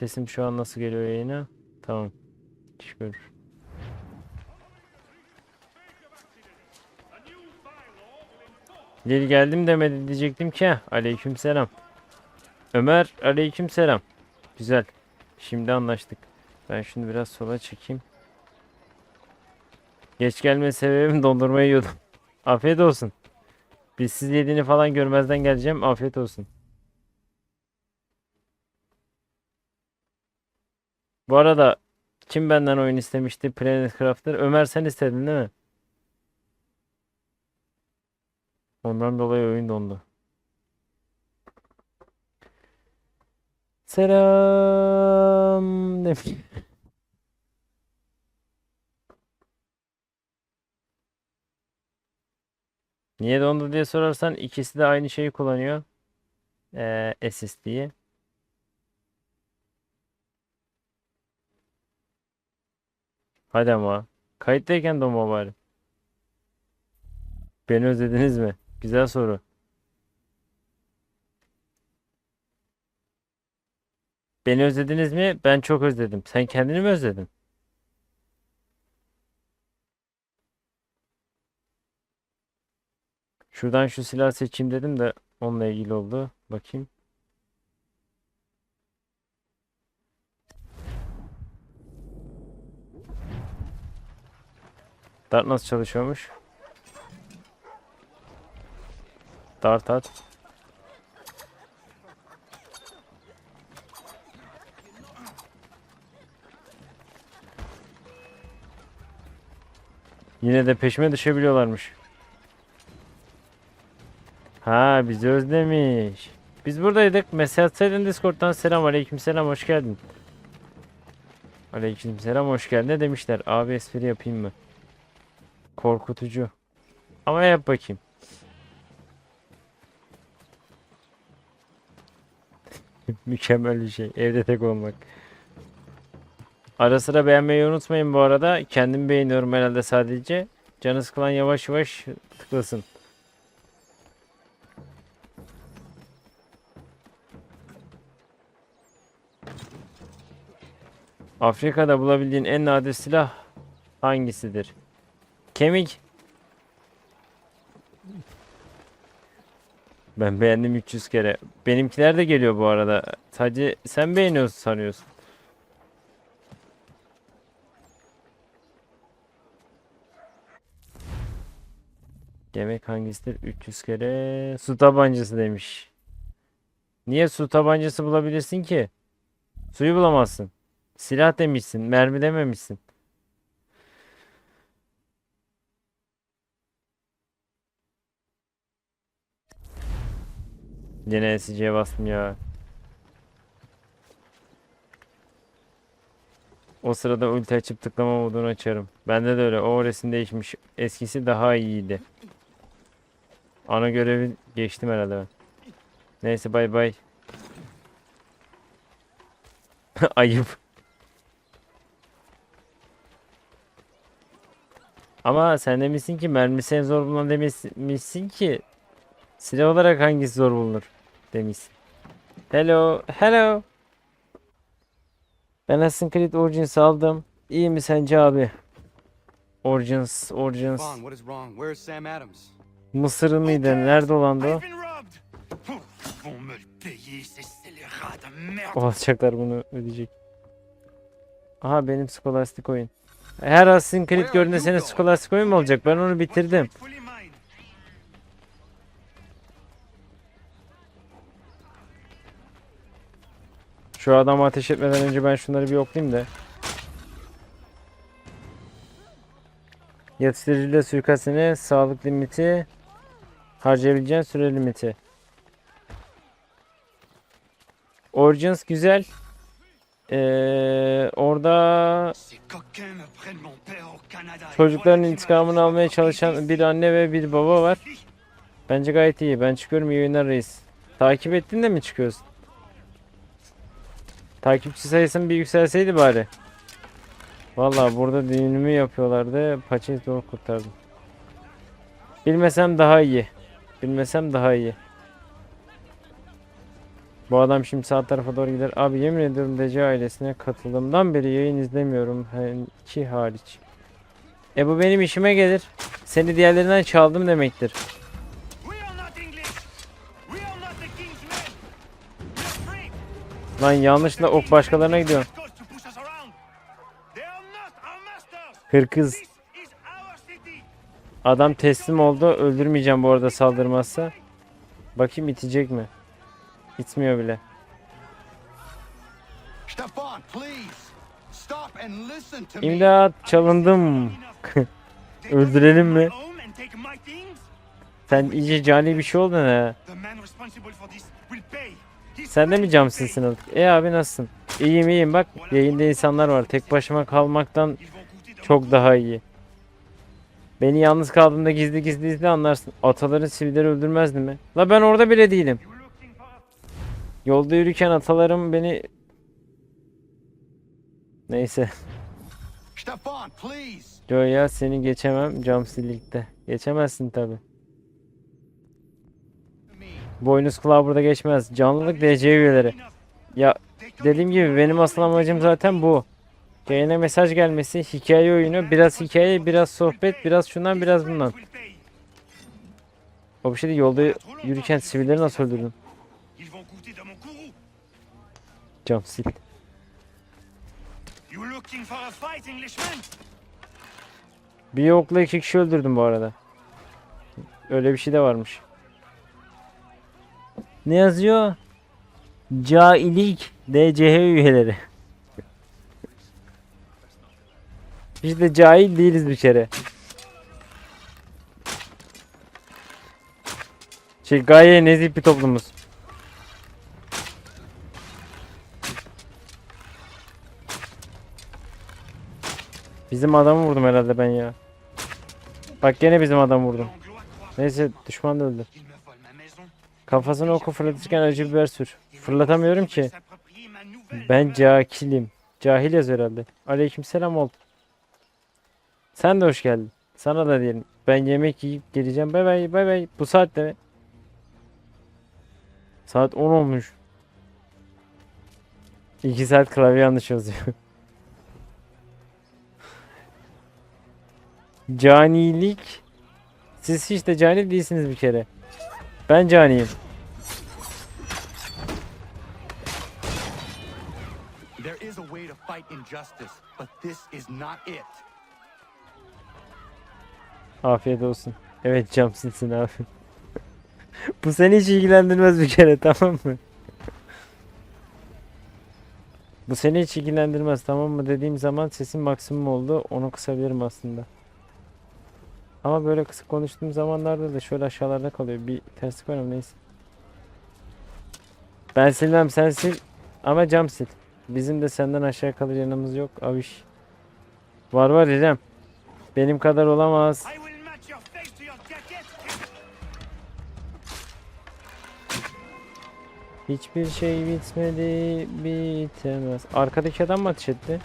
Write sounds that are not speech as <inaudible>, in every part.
Sesim şu an nasıl geliyor yayına? Tamam. Görür. Geri geldim demedi diyecektim ki. Aleyküm selam. Ömer aleyküm selam. Güzel. Şimdi anlaştık. Ben şunu biraz sola çekeyim. Geç gelme sebebim <laughs> dondurma yiyordum. Afiyet olsun. Biz siz yediğini falan görmezden geleceğim. Afiyet olsun. Bu arada kim benden oyun istemişti? Planet Crafter. Ömer sen istedin değil mi? Ondan dolayı oyun dondu. Selam. Niye dondu diye sorarsan ikisi de aynı şeyi kullanıyor. Ee, SSD'yi. Hadi ama. Kayıttayken donma bari. Beni özlediniz mi? Güzel soru. Beni özlediniz mi? Ben çok özledim. Sen kendini mi özledin? Şuradan şu silah seçeyim dedim de onunla ilgili oldu. Bakayım. Dart nasıl çalışıyormuş? Dart at. Yine de peşime düşebiliyorlarmış. Ha bizi özlemiş. Biz buradaydık. Mesaj atsaydın Discord'dan selam aleyküm selam hoş geldin. Aleyküm selam hoş geldin. Ne demişler? Abi espri yapayım mı? Korkutucu. Ama yap bakayım. <laughs> Mükemmel bir şey. Evde tek olmak. Ara sıra beğenmeyi unutmayın bu arada. Kendim beğeniyorum herhalde sadece. Canı sıkılan yavaş yavaş tıklasın. Afrika'da bulabildiğin en nadir silah hangisidir? Kemik. Ben beğendim 300 kere. Benimkiler de geliyor bu arada. Sadece sen beğeniyorsun sanıyorsun. Yemek hangisidir? 300 kere. Su tabancası demiş. Niye su tabancası bulabilirsin ki? Suyu bulamazsın. Silah demişsin. Mermi dememişsin. Yine SC'ye bastım ya. O sırada ulti açıp tıklama modunu açarım. Bende de öyle. O resim değişmiş. Eskisi daha iyiydi. Ana görevi geçtim herhalde ben. Neyse bay bay. <laughs> Ayıp. Ama sen demişsin ki mermisi en zor bulunan demişsin ki silah olarak hangisi zor bulunur demişsin. Hello, hello. Ben Assassin's Creed Origins aldım. İyi mi sence abi? Origins, Origins. Mısır mıydı? Nerede olandı o? Alacaklar bunu ödeyecek. Aha benim Scholastic oyun. Her Assassin's Creed gördüğünde senin Scholastic oyun mu olacak? Ben onu bitirdim. Şu adamı ateş etmeden önce ben şunları bir yoklayayım da. Yatıştırıcıyla suikastine sağlık limiti harcayabileceğin süre limiti. Origins güzel. Ee, orada çocukların intikamını m'a almaya çalışan bir anne ve bir baba var. Bence gayet iyi. Ben çıkıyorum iyi reis. Takip ettin de mi çıkıyorsun? Takipçi sayısın bir yükselseydi bari. Vallahi burada düğünümü yapıyorlardı. Paçayı zor kurtardım. Bilmesem daha iyi. Bilmesem daha iyi. Bu adam şimdi sağ tarafa doğru gider. Abi yemin ediyorum DC ailesine katıldığımdan beri yayın izlemiyorum. İki hariç. E bu benim işime gelir. Seni diğerlerinden çaldım demektir. Lan yanlışla ok başkalarına gidiyor. Hırkız. Adam teslim oldu. Öldürmeyeceğim bu arada saldırmazsa. Bakayım itecek mi? İtmiyor bile. İmdat çalındım. <laughs> Öldürelim mi? Sen iyice cani bir şey oldun ha. Sen de mi friends cam will pay. silsin artık? E abi nasılsın? İyiyim iyiyim bak yayında insanlar var. Tek başıma kalmaktan çok daha iyi. Beni yalnız kaldığımda gizli gizli izle anlarsın. Ataları sivilleri öldürmezdi mi? La ben orada bile değilim. Yolda yürürken atalarım beni... Neyse. Please. Joya seni geçemem cam silikte. Geçemezsin tabi. Boynuz kulağı burada geçmez. Canlılık DC üyeleri. Ya dediğim gibi benim asıl amacım zaten bu. Yayına mesaj gelmesi, hikaye oyunu, biraz hikaye, biraz sohbet, biraz şundan, biraz bundan. O bir şey değil, yolda yürürken sivilleri nasıl öldürdün? Cam sil. Bir okla iki kişi öldürdüm bu arada. Öyle bir şey de varmış. Ne yazıyor? Cailik DCH üyeleri. Biz de cahil değiliz bir kere. Şey gaye nezih bir toplumuz. Bizim adamı vurdum herhalde ben ya. Bak gene bizim adamı vurdum. Neyse düşman da öldü. Kafasına oku fırlatırken acı biber sür. Fırlatamıyorum ki. Ben cakilim. Cahil yaz herhalde. Aleykümselam oldu. Sen de hoş geldin. Sana da diyelim. Ben yemek yiyip geleceğim. Bay bay bay bay. Bu saatte mi? Saat 10 olmuş. 2 saat klavye yanlış yazıyor. <laughs> Canilik. Siz hiç de cani değilsiniz bir kere. Ben caniyim. There is a way to fight injustice, but this is not it. Afiyet olsun. Evet cam silsin abi. <laughs> Bu seni hiç ilgilendirmez bir kere tamam mı? Bu seni hiç ilgilendirmez tamam mı dediğim zaman sesim maksimum oldu. Onu kısabilirim aslında. Ama böyle kısık konuştuğum zamanlarda da şöyle aşağılarda kalıyor. Bir terslik var ama neyse. Ben silmem sen sil ama cam sil. Bizim de senden aşağı kalır yanımız yok. Aviş. Var var İrem. Benim kadar olamaz. Hiçbir şey bitmedi, bitemez. Arkadaki adam mı ateş etti?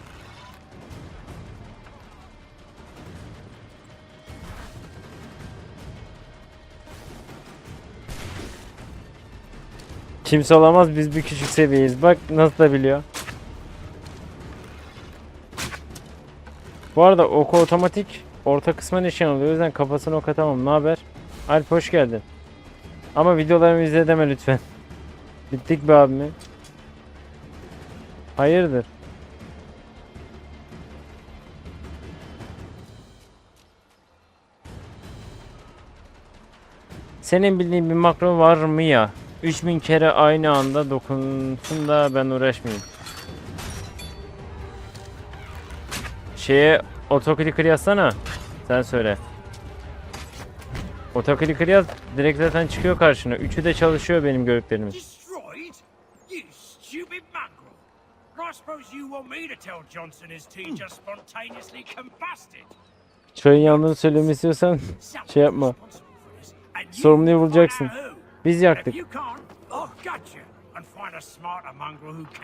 Kimse olamaz biz bir küçük seviyeyiz. Bak nasıl da biliyor. Bu arada oku otomatik orta kısma nişan alıyor. O yüzden kafasına ok atamam. Ne haber? Alp hoş geldin. Ama videolarımı izle deme lütfen. <laughs> Bittik be abimi. Hayırdır? Senin bildiğin bir makro var mı ya? 3000 kere aynı anda dokunsun da ben uğraşmayayım. Şeye otoclicker yazsana. Sen söyle. Otoclicker yaz direkt zaten çıkıyor karşına. Üçü de çalışıyor benim combusted. Çayın yandığını söylemek istiyorsan Şey yapma. Sorumluyu who. Biz yaktık.